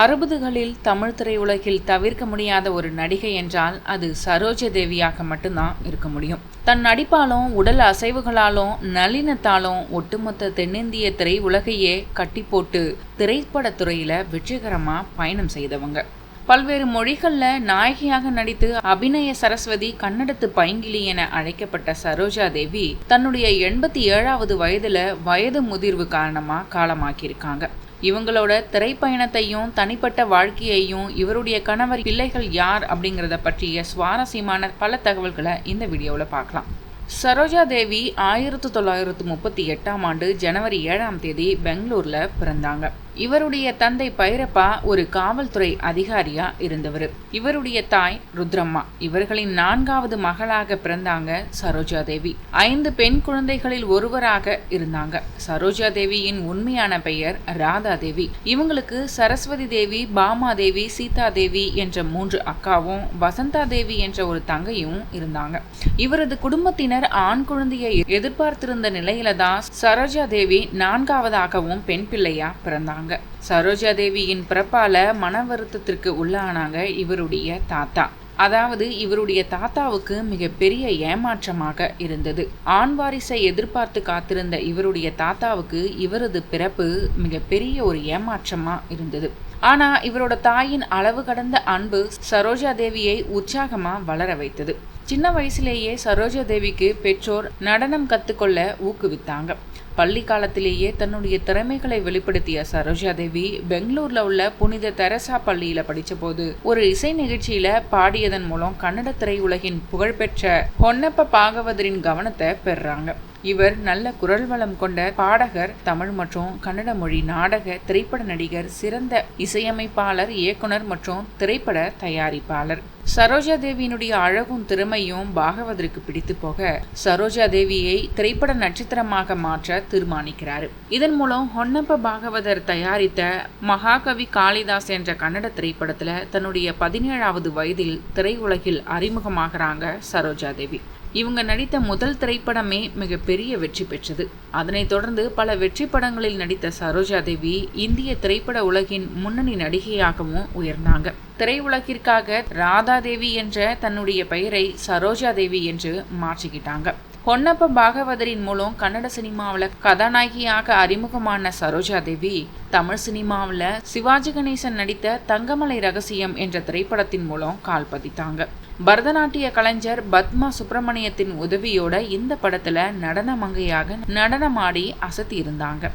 அறுபதுகளில் தமிழ் திரையுலகில் தவிர்க்க முடியாத ஒரு நடிகை என்றால் அது சரோஜ தேவியாக மட்டும்தான் இருக்க முடியும். தன் நடிப்பாலும் உடல் அசைவுகளாலும் நளினத்தாலும் ஒட்டுமொத்த தென்னிந்திய திரையுலகையே கட்டி போட்டு திரைப்படத்துறையில வெற்றிகரமா பயணம் செய்தவங்க. பல்வேறு மொழிகளில் நாயகியாக நடித்து அபிநய சரஸ்வதி கன்னடத்து பைங்கிலி என அழைக்கப்பட்ட சரோஜா தேவி தன்னுடைய எண்பத்தி ஏழாவது வயதில் வயது முதிர்வு காரணமாக காலமாக்கியிருக்காங்க. இவங்களோட திரைப்பயணத்தையும் தனிப்பட்ட வாழ்க்கையையும் இவருடைய கணவர் பிள்ளைகள் யார் அப்படிங்கிறத பற்றிய சுவாரஸ்யமான பல தகவல்களை இந்த வீடியோவில் பார்க்கலாம். சரோஜா தேவி ஆயிரத்தி தொள்ளாயிரத்து முப்பத்தி எட்டாம் ஆண்டு ஜனவரி ஏழாம் தேதி பெங்களூரில் பிறந்தாங்க. இவருடைய தந்தை பைரப்பா ஒரு காவல்துறை அதிகாரியா இருந்தவர். இவருடைய தாய் ருத்ரம்மா. இவர்களின் நான்காவது மகளாக பிறந்தாங்க சரோஜா தேவி ஐந்து பெண் குழந்தைகளில் ஒருவராக இருந்தாங்க. சரோஜா தேவியின் உண்மையான பெயர் ராதா தேவி இவங்களுக்கு சரஸ்வதி தேவி பாமா தேவி சீதா தேவி என்ற மூன்று அக்காவும் வசந்தா தேவி என்ற ஒரு தங்கையும் இருந்தாங்க. இவரது குடும்பத்தினர் ஆண் குழந்தையை எதிர்பார்த்திருந்த நிலையில தான் சரோஜா தேவி நான்காவதாகவும் பெண் பிள்ளையா பிறந்தாங்க. சரோஜா தேவியின் பிறப்பால மன வருத்தத்திற்கு உள்ளானாங்க இவருடைய தாத்தா. அதாவது இவருடைய தாத்தாவுக்கு மிகப்பெரிய ஏமாற்றமாக இருந்தது. ஆண் வாரிசை எதிர்பார்த்து காத்திருந்த இவருடைய தாத்தாவுக்கு இவரது பிறப்பு மிகப்பெரிய ஒரு ஏமாற்றமா இருந்தது. ஆனா இவரோட தாயின் அளவு கடந்த அன்பு சரோஜா தேவியை உற்சாகமா வளர வைத்தது. சின்ன வயசுலேயே சரோஜா தேவிக்கு பெற்றோர் நடனம் கத்துக்கொள்ள ஊக்குவித்தாங்க. பள்ளி காலத்திலேயே தன்னுடைய திறமைகளை வெளிப்படுத்திய சரோஜா தேவி பெங்களூர்ல உள்ள புனித தெரசா பள்ளியில படிச்சபோது ஒரு இசை நிகழ்ச்சியில பாடியதன் மூலம் கன்னட திரையுலகின் புகழ்பெற்ற பொன்னப்ப பாகவதரின் கவனத்தை பெறுறாங்க இவர் நல்ல குரல் வளம் கொண்ட பாடகர் தமிழ் மற்றும் கன்னட மொழி நாடக திரைப்பட நடிகர் சிறந்த இசையமைப்பாளர் இயக்குனர் மற்றும் திரைப்பட தயாரிப்பாளர். சரோஜா தேவியினுடைய அழகும் திறமையும் பாகவதற்கு பிடித்து போக சரோஜா தேவியை திரைப்பட நட்சத்திரமாக மாற்ற தீர்மானிக்கிறார். இதன் மூலம் ஹொன்னப்ப பாகவதர் தயாரித்த மகாகவி காளிதாஸ் என்ற கன்னட திரைப்படத்துல தன்னுடைய பதினேழாவது வயதில் திரையுலகில் அறிமுகமாகறாங்க சரோஜா தேவி. இவங்க நடித்த முதல் திரைப்படமே மிகப்பெரிய வெற்றி பெற்றது. அதனைத் தொடர்ந்து பல வெற்றி படங்களில் நடித்த சரோஜா தேவி இந்திய திரைப்பட உலகின் முன்னணி நடிகையாகவும் உயர்ந்தாங்க. திரையுலகிற்காக ராதா தேவி என்ற தன்னுடைய பெயரை சரோஜா தேவி என்று மாற்றிக்கிட்டாங்க. ஹொன்னப்ப பாகவதரின் மூலம் கன்னட சினிமாவில் கதாநாயகியாக அறிமுகமான சரோஜா தேவி தமிழ் சினிமாவில் சிவாஜி கணேசன் நடித்த தங்கமலை ரகசியம் என்ற திரைப்படத்தின் மூலம் கால் பதித்தாங்க. பரதநாட்டிய கலைஞர் பத்மா சுப்பிரமணியத்தின் உதவியோட இந்த படத்தில் நடன மங்கையாக நடனமாடி அசத்தி இருந்தாங்க.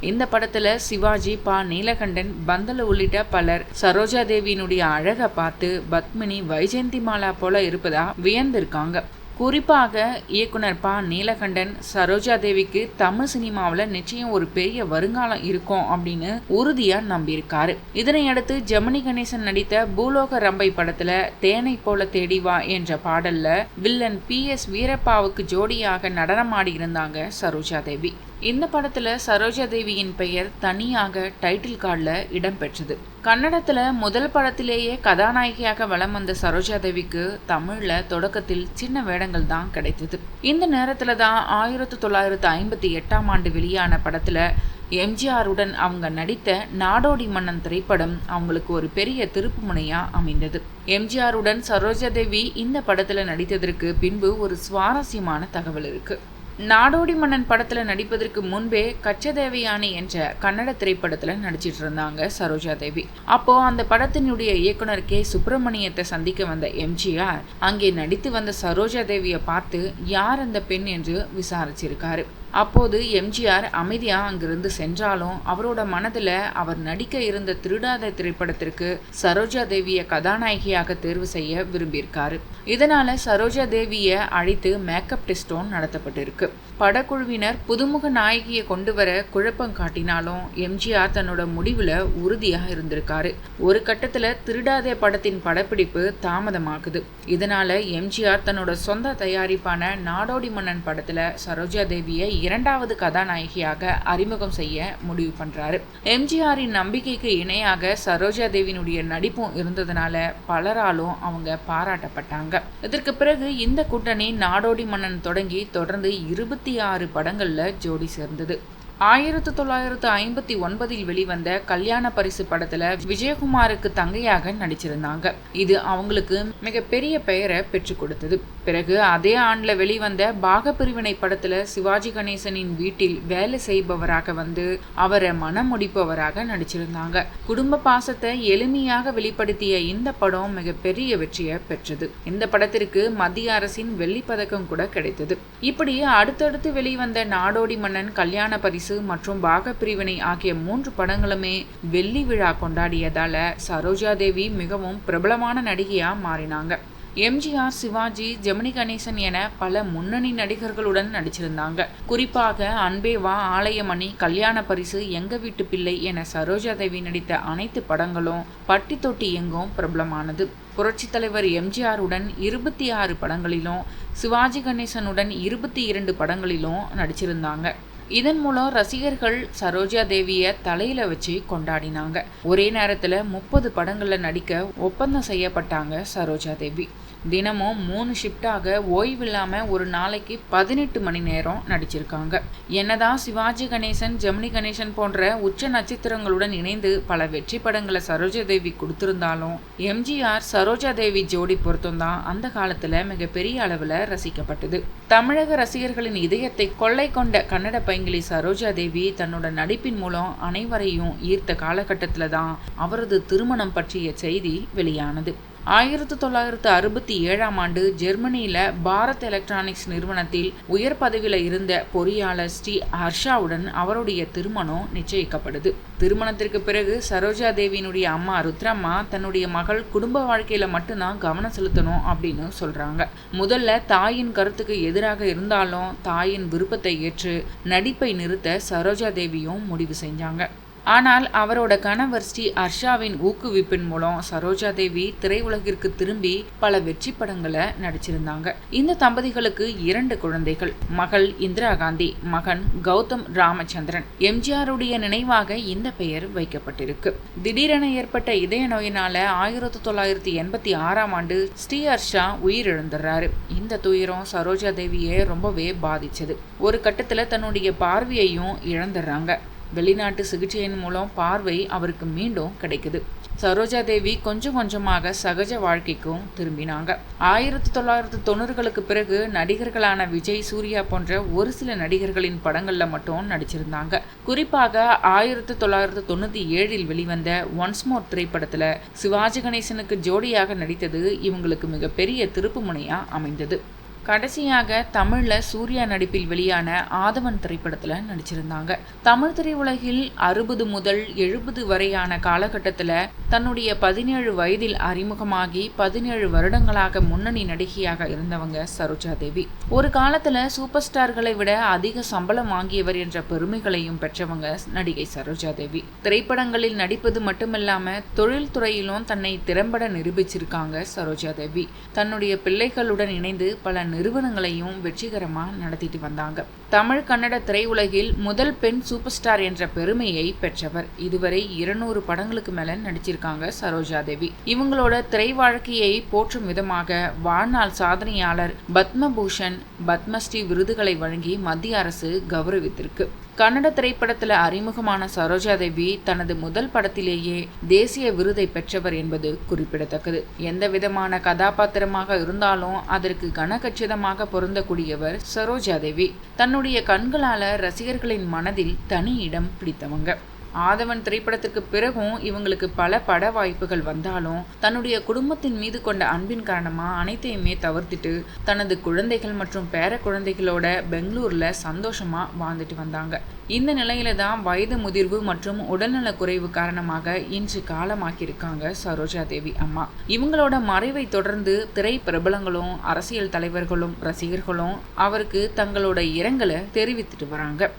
இந்த படத்தில் சிவாஜி பா. நீலகண்டன் பந்தல உள்ளிட்ட பலர் சரோஜா தேவியினுடைய அழகை பார்த்து பத்மினி வைஜெயந்தி மாலா போல இருப்பதா வியந்திருக்காங்க. குறிப்பாக இயக்குனர் பா. நீலகண்டன் சரோஜா தேவிக்கு தமிழ் சினிமாவில் நிச்சயம் ஒரு பெரிய வருங்காலம் இருக்கும் அப்படின்னு உறுதியாக நம்பியிருக்காரு. இதனையடுத்து ஜெமினி கணேசன் நடித்த பூலோக ரம்பை படத்தில் தேனை போல தேடி வா என்ற பாடலில் வில்லன் பி. எஸ். வீரப்பாவுக்கு ஜோடியாக நடனமாடி இருந்தாங்க சரோஜா தேவி. இந்த படத்தில் சரோஜா தேவியின் பெயர் தனியாக டைட்டில் கார்டில் இடம்பெற்றது கன்னடத்தில் முதல் படத்திலேயே கதாநாயகியாக வலம் வந்த சரோஜா தேவிக்கு தமிழில் தொடக்கத்தில் சின்ன வேடங்கள் தான் கிடைத்தது. இந்த நேரத்தில் தான் ஆயிரத்தி தொள்ளாயிரத்து ஐம்பத்தி எட்டாம் ஆண்டு வெளியான படத்தில் எம்ஜிஆருடன் அவங்க நடித்த நாடோடி மன்னன் திரைப்படம் அவங்களுக்கு ஒரு பெரிய திருப்புமுனையாக அமைந்தது. எம்ஜிஆருடன் சரோஜா தேவி இந்த படத்தில் நடித்ததற்கு பின்பு ஒரு சுவாரஸ்யமான தகவல் இருக்குது நாடோடி மன்னன் படத்தில் நடிப்பதற்கு முன்பே கச்சதேவயானி என்ற கன்னட திரைப்படத்தில் நடிச்சிட்டு இருந்தாங்க சரோஜா தேவி அப்போ அந்த படத்தினுடைய இயக்குனர் கே. சுப்பிரமணியத்தை சந்திக்க வந்த எம்ஜிஆர் அங்கே நடித்து வந்த சரோஜா தேவியை பார்த்து யார் அந்த பெண்? என்று விசாரிச்சிருக்காரு. அப்போது எம்ஜிஆர் அமைதியாக அங்கிருந்து சென்றாலும் அவரோட மனதில் அவர் நடிக்க இருந்த திருடாத திரைப்படத்திற்கு சரோஜா தேவியை கதாநாயகியாக தேர்வு செய்ய விரும்பியிருக்காரு. இதனால சரோஜா தேவியை அழைத்து மேக்கப் டெஸ்டும் நடத்தப்பட்டிருக்கு. படக்குழுவினர் புதுமுக நாயகியை கொண்டு வர குழப்பம் காட்டினாலும் எம்ஜிஆர் தன்னோட முடிவில் உறுதியாக இருந்திருக்காரு. ஒரு கட்டத்தில் திருடாதே படத்தின் படப்பிடிப்பு தாமதமாகுது. இதனால எம்ஜிஆர் தன்னோட சொந்த தயாரிப்பான நாடோடி மன்னன் படத்தில் சரோஜா தேவியை இரண்டாவது கதாநாயகியாக அறிமுகம் செய்ய முடிவு பண்ணுறாரு எம்ஜிஆரின் நம்பிக்கைக்கு இணையாக சரோஜா தேவியினுடைய நடிப்பும் இருந்ததுனால பலராலும் அவங்க பாராட்டப்பட்டாங்க. இதற்கு பிறகு இந்த கூட்டணி நாடோடி மன்னன் தொடங்கி தொடர்ந்து இருபத்தி ஆறு படங்களில் ஜோடி சேர்ந்தது. ஆயிரத்தி தொள்ளாயிரத்து ஐம்பத்தி ஒன்பதில் வெளிவந்த கல்யாண பரிசு படத்துல விஜயகுமாருக்கு தங்கையாக நடிச்சிருந்தாங்க. இது அவங்களுக்கு மிகப்பெரிய பெயரை பெற்றுக் கொடுத்தது. பிறகு அதே ஆண்டுல வெளிவந்த பாக பிரிவினை படத்துல சிவாஜி கணேசனின் வீட்டில் வேலை செய்பவராக வந்து அவரை மனமுடிப்பவராக முடிப்பவராக நடிச்சிருந்தாங்க. குடும்ப பாசத்தை எளிமையாக வெளிப்படுத்திய இந்த படம் மிகப்பெரிய வெற்றியை பெற்றது. இந்த படத்திற்கு மத்திய அரசின் வெள்ளி பதக்கம் கூட கிடைத்தது. இப்படி அடுத்தடுத்து வெளிவந்த நாடோடி மன்னன் கல்யாண பரிசு மற்றும் பாகப்பிரிவினை ஆகிய மூன்று படங்களுமே வெள்ளி விழா கொண்டாடியதால சரோஜா தேவி மிகவும் பிரபலமான நடிகையா மாறினாங்க. எம்ஜிஆர் சிவாஜி ஜெமினி கணேசன் என பல முன்னணி நடிகர்களுடன் நடிச்சிருந்தாங்க. குறிப்பாக அன்பேவா ஆலயமணி கல்யாண பரிசு எங்க வீட்டு பிள்ளை என சரோஜா தேவி நடித்த அனைத்து படங்களும் பட்டி தொட்டி எங்கும் பிரபலமானது. புரட்சித் தலைவர் எம்ஜிஆருடன் இருபத்தி ஆறு படங்களிலும் சிவாஜி கணேசனுடன் இருபத்தி இரண்டு படங்களிலும் நடிச்சிருந்தாங்க. இதன் மூலம் ரசிகர்கள் சரோஜா தேவியை தலையில வச்சு கொண்டாடினாங்க. ஒரே நேரத்தில் முப்பது படங்களில் நடிக்க ஒப்பந்தம் செய்யப்பட்டாங்க சரோஜா தேவி. தினமும் மூணு ஷிஃப்டாக ஓய்வில்லாமல் ஒரு நாளைக்கு பதினெட்டு மணி நேரம் நடிச்சிருக்காங்க. என்னதான் சிவாஜி கணேசன் ஜெமினி கணேசன் போன்ற உச்ச நட்சத்திரங்களுடன் இணைந்து பல வெற்றி படங்களை சரோஜா தேவி கொடுத்திருந்தாலும் எம்ஜிஆர் சரோஜா தேவி ஜோடி பொருத்தம் தான் அந்த காலத்தில் மிகப்பெரிய அளவில் ரசிக்கப்பட்டது. தமிழக ரசிகர்களின் இதயத்தை கொள்ளை கொண்ட கன்னட பைங்கிலி சரோஜா தேவி தன்னோட நடிப்பின் மூலம் அனைவரையும் ஈர்த்த காலகட்டத்தில் தான் அவரது திருமணம் பற்றிய செய்தி வெளியானது. ஆயிரத்து தொள்ளாயிரத்து அறுபத்தி ஏழாம் ஆண்டு ஜெர்மனியில் பாரத் எலக்ட்ரானிக்ஸ் நிறுவனத்தில் உயர் பதவியில் இருந்த பொறியாளர் ஸ்ரீ ஹர்ஷாவுடன் அவருடைய திருமணம் நிச்சயிக்கப்படுது. திருமணத்திற்கு பிறகு சரோஜா தேவியினுடைய அம்மா ருத்ரம்மா தன்னுடைய மகள் குடும்ப வாழ்க்கையில் மட்டும்தான் கவனம் செலுத்தணும் அப்படின்னு சொல்கிறாங்க முதல்ல தாயின் கருத்துக்கு எதிராக இருந்தாலும் தாயின் விருப்பத்தை ஏற்று நடிப்பை நிறுத்த சரோஜா தேவியும் முடிவு செஞ்சாங்க. ஆனால் அவரோட கணவர் ஸ்ரீ ஹர்ஷாவின் ஊக்குவிப்பின் மூலம் சரோஜா தேவி திரையுலகிற்கு திரும்பி பல வெற்றி படங்களை நடிச்சிருந்தாங்க. இந்த தம்பதிகளுக்கு இரண்டு குழந்தைகள் மகள் இந்திரா காந்தி மகன் கௌதம் ராமச்சந்திரன். எம்ஜிஆருடைய நினைவாக இந்த பெயர் வைக்கப்பட்டிருக்கு. திடீரென ஏற்பட்ட இதய நோயினால ஆயிரத்தி தொள்ளாயிரத்தி எண்பத்தி ஆறாம் ஆண்டு ஸ்ரீ ஹர்ஷா உயிரிழந்துடுறாரு. இந்த துயரம் சரோஜா தேவியை ரொம்பவே பாதிச்சது. ஒரு கட்டத்தில் தன்னுடைய பார்வையையும் இழந்துடுறாங்க. வெளிநாட்டு சிகிச்சையின் மூலம் பார்வை அவருக்கு மீண்டும் கிடைக்குது. சரோஜா தேவி கொஞ்சம் கொஞ்சமாக சகஜ வாழ்க்கைக்கும் திரும்பினாங்க. ஆயிரத்தி தொள்ளாயிரத்தி தொண்ணூறுகளுக்கு பிறகு நடிகர்களான விஜய் சூர்யா போன்ற ஒரு சில நடிகர்களின் படங்களில் மட்டும் நடிச்சிருந்தாங்க. குறிப்பாக ஆயிரத்தி தொள்ளாயிரத்தி தொண்ணூற்றி ஏழில் வெளிவந்த ஒன்ஸ் மோர் திரைப்படத்தில் சிவாஜி கணேசனுக்கு ஜோடியாக நடித்தது இவங்களுக்கு மிகப்பெரிய திருப்புமுனையாக அமைந்தது. கடைசியாக தமிழில் சூர்யா நடிப்பில் வெளியான ஆதவன் திரைப்படத்தில் நடிச்சிருந்தாங்க. தமிழ் திரையுலகில் அறுபது முதல் எழுபது வரையான காலகட்டத்தில் தன்னுடைய பதினேழு வயதில் அறிமுகமாகி பதினேழு வருடங்களாக முன்னணி நடிகையாக இருந்தவங்க சரோஜா தேவி. ஒரு காலத்தில் சூப்பர் ஸ்டார்களை விட அதிக சம்பளம் வாங்கியவர் என்ற பெருமைகளையும் பெற்றவங்க நடிகை சரோஜா தேவி. திரைப்படங்களில் நடிப்பது மட்டுமில்லாமல் தொழில்துறையிலும் தன்னை திறம்பட நிரூபிச்சிருக்காங்க சரோஜா தேவி. தன்னுடைய பிள்ளைகளுடன் இணைந்து பல நிறுவனங்களையும் வெற்றிகரமாக நடத்திட்டு வந்தாங்க. தமிழ் கன்னட திரையுலகில் முதல் பெண் சூப்பர் ஸ்டார் என்ற பெருமையை பெற்றவர். இதுவரை இருநூறு படங்களுக்கு மேல நடிச்சிருக்காங்க சரோஜா தேவி. இவங்களோட திரை வாழ்க்கையை போற்றும் விதமாக வாழ்நாள் சாதனையாளர் பத்மபூஷன் பத்மஸ்ரீ விருதுகளை வழங்கி மத்திய அரசு கௌரவித்திருக்கு. கன்னட திரைப்படத்தில் அறிமுகமான சரோஜா தேவி தனது முதல் படத்திலேயே தேசிய விருதை பெற்றவர் என்பது குறிப்பிடத்தக்கது. எந்த விதமான கதாபாத்திரமாக இருந்தாலும் அதற்கு உச்சிதமாக பொருந்தக்கூடியவர் சரோஜா தேவி தன்னுடைய கண்களால ரசிகர்களின் மனதில் தனி இடம் பிடித்தவங்க. ஆதவன் திரைப்படத்திற்கு பிறகும் இவங்களுக்கு பல பட வாய்ப்புகள் வந்தாலும் தன்னுடைய குடும்பத்தின் மீது கொண்ட அன்பின் காரணமா அனைத்தையுமே தவிர்த்துட்டு தனது குழந்தைகள் மற்றும் பேர குழந்தைகளோட பெங்களூர்ல சந்தோஷமா வாழ்ந்துட்டு வந்தாங்க. இந்த நிலையில தான் வயது முதிர்வு மற்றும் உடல்நல குறைவு காரணமாக இன்று காலமாக்கியிருக்காங்க சரோஜா தேவி அம்மா. இவங்களோட மறைவை தொடர்ந்து திரை பிரபலங்களும் அரசியல் தலைவர்களும் ரசிகர்களும் அவருக்கு தங்களோட இரங்கலை தெரிவித்துட்டு வராங்க.